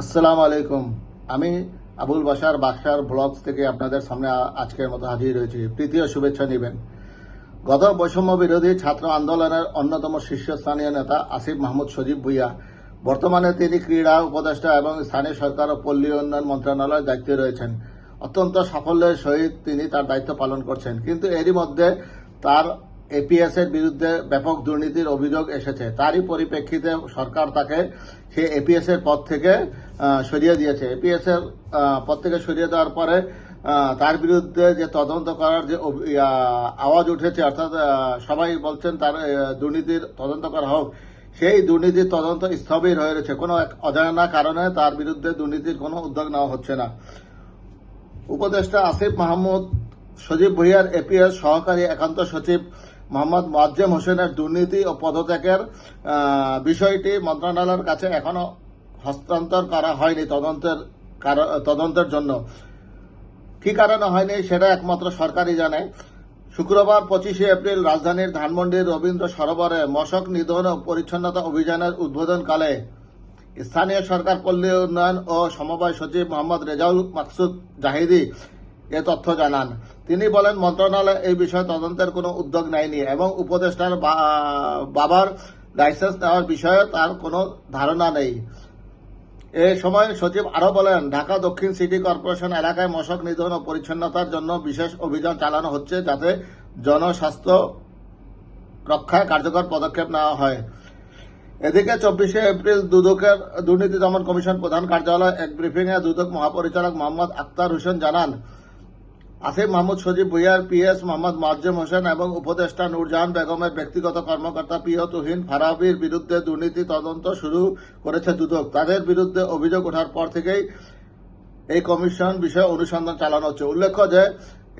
আসসালামু আলাইকুম। আমি আবুল বাসার বাসার ব্লগস থেকে আপনাদের সামনে আজকের মতো হাজির হয়েছি। তৃতীয় শুভেচ্ছা নেবেন। গত বৈষম্য বিরোধী ছাত্র আন্দোলনের অন্যতম শীর্ষস্থানীয় নেতা আসিফ মাহমুদ সজীব ভুইয়া, বর্তমানে তিনি ক্রীড়া উপদেষ্টা এবং স্থানীয় সরকার ও পল্লী উন্নয়ন মন্ত্রণালয়ের দায়িত্বে রয়েছেন। অত্যন্ত সাফল্যের সহিত তিনি তার দায়িত্ব পালন করছেন। কিন্তু এরই মধ্যে তার এপিএস এর বিরুদ্ধে ব্যাপক দুর্নীতির অভিযোগ এসেছে। তারই পরিপ্রেক্ষিতে সরকার তাকে সে এপিএস এর পদ থেকে সরিয়ে দিয়েছে। এপিএস এর পদ থেকে সরিয়ে দেওয়ার পরে তার বিরুদ্ধে যে তদন্ত করার যে আওয়াজ উঠেছে, অর্থাৎ সবাই বলছেন তার দুর্নীতির তদন্ত করা হোক, সেই দুর্নীতির তদন্ত স্থবির হয়ে রয়েছে। কোনো এক অজানা কারণে তার বিরুদ্ধে দুর্নীতির কোনো উদ্যোগ নেওয়া হচ্ছে না। উপদেষ্টা আসিফ মাহমুদ, সজীব ভুইয়ার এপিএস সহকারী একান্ত সচিব মোহাম্মদ মোয়াজ্জেম হোসেনের দুর্নীতি ও পদত্যাগের বিষয়টি মন্ত্রণালয়ের কাছে এখনও হস্তান্তর করা হয়নি তদন্তের তদন্তের জন্য। কি কারণে হয়নি সেটা একমাত্র সরকারই জানে। শুক্রবার পঁচিশে এপ্রিল রাজধানীর ধানমন্ডির রবীন্দ্র সরোবরে মশক নিধন ও পরিচ্ছন্নতা অভিযানের উদ্বোধনকালে স্থানীয় সরকার পল্লী উন্নয়ন ও সমবায় সচিব মোহাম্মদ রেজাউল মাকসুদ জাহিদি এ তথ্য জানান। তিনি বলেন, মন্ত্রণালয় এই বিষয়ে তদন্তের কোনো উদ্যোগ নেয়নি এবং উপদেষ্টার বাবার লাইসেন্স নেওয়ার বিষয়ে তার কোনো ধারণা নেই। এ সময় সচিব আরও বলেন, ঢাকা দক্ষিণ সিটি কর্পোরেশন এলাকায় মশক নিধন ও পরিচ্ছন্নতার জন্য বিশেষ অভিযান চালানো হচ্ছে যাতে জনস্বাস্থ্য রক্ষায় কার্যকর পদক্ষেপ নেওয়া হয়। এদিকে চব্বিশে এপ্রিল দুদকের দুর্নীতি দমন কমিশন প্রধান কার্যালয় এক ব্রিফিংয়ে দুদক মহাপরিচালক মোহাম্মদ আক্তার হোসেন জানান আসিফ মাহমুদ সজীব ভুইয়ার পিএস মোহাম্মদ মোয়াজ্জেম হোসেন এবং উপদেষ্টা নুরজাহান বেগমের ব্যক্তিগত কর্মকর্তা প্রিয় তুহিন ফারাবির বিরুদ্ধে দুর্নীতি তদন্ত শুরু করেছে দুদক। তাদের বিরুদ্ধে অভিযোগ ওঠার পর থেকেই এই কমিশন বিষয়ে অনুসন্ধান চালানো হচ্ছে। উল্লেখ্য যে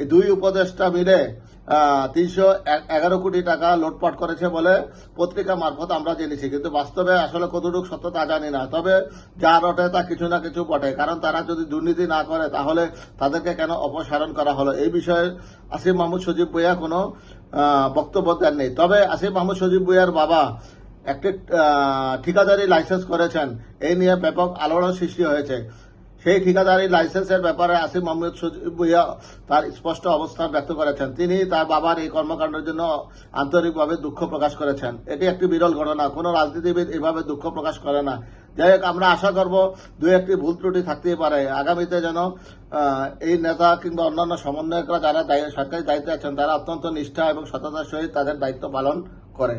এই দুই উপদেষ্টা মিলে তিনশো এগারো কোটি টাকা লোটপাট করেছে বলে পত্রিকা মারফত আমরা জেনেছি। কিন্তু বাস্তবে আসলে কতটুকু সত্য তা জানি না। তবে যা রটে তা কিছু না কিছু বটে। কারণ তারা যদি দুর্নীতি না করে, তাহলে তাদেরকে কেন অপসারণ করা হলো? এই বিষয়ে আসিফ মাহমুদ সজীব ভুইয়া কোনো বক্তব্য দেন নেই। তবে আসিফ মাহমুদ সজীব ভুইয়ার বাবা একটি ঠিকাদারি লাইসেন্স করেছেন। এই নিয়ে ব্যাপক আলোড়ন সৃষ্টি হয়েছে। সেই ঠিকাদারি লাইসেন্সের ব্যাপারে আসিফ মোহাম্মদ সজীব ভুইয়া তার স্পষ্ট অবস্থান ব্যক্ত করেছেন। তিনি তার বাবার এই কর্মকাণ্ডের জন্য আন্তরিকভাবে দুঃখ প্রকাশ করেছেন। এটি একটি বিরল ঘটনা। কোনো রাজনীতিবিদ এভাবে দুঃখ প্রকাশ করে না। যাই হোক, আমরা আশা করব দু একটি ভুল ত্রুটি থাকতেই পারে। আগামীতে যেন এই নেতা কিংবা অন্যান্য সমন্বয়করা যারা সরকারি দায়িত্বে আছেন, তারা অত্যন্ত নিষ্ঠা এবং সততার সহিত তাদের দায়িত্ব পালন করে।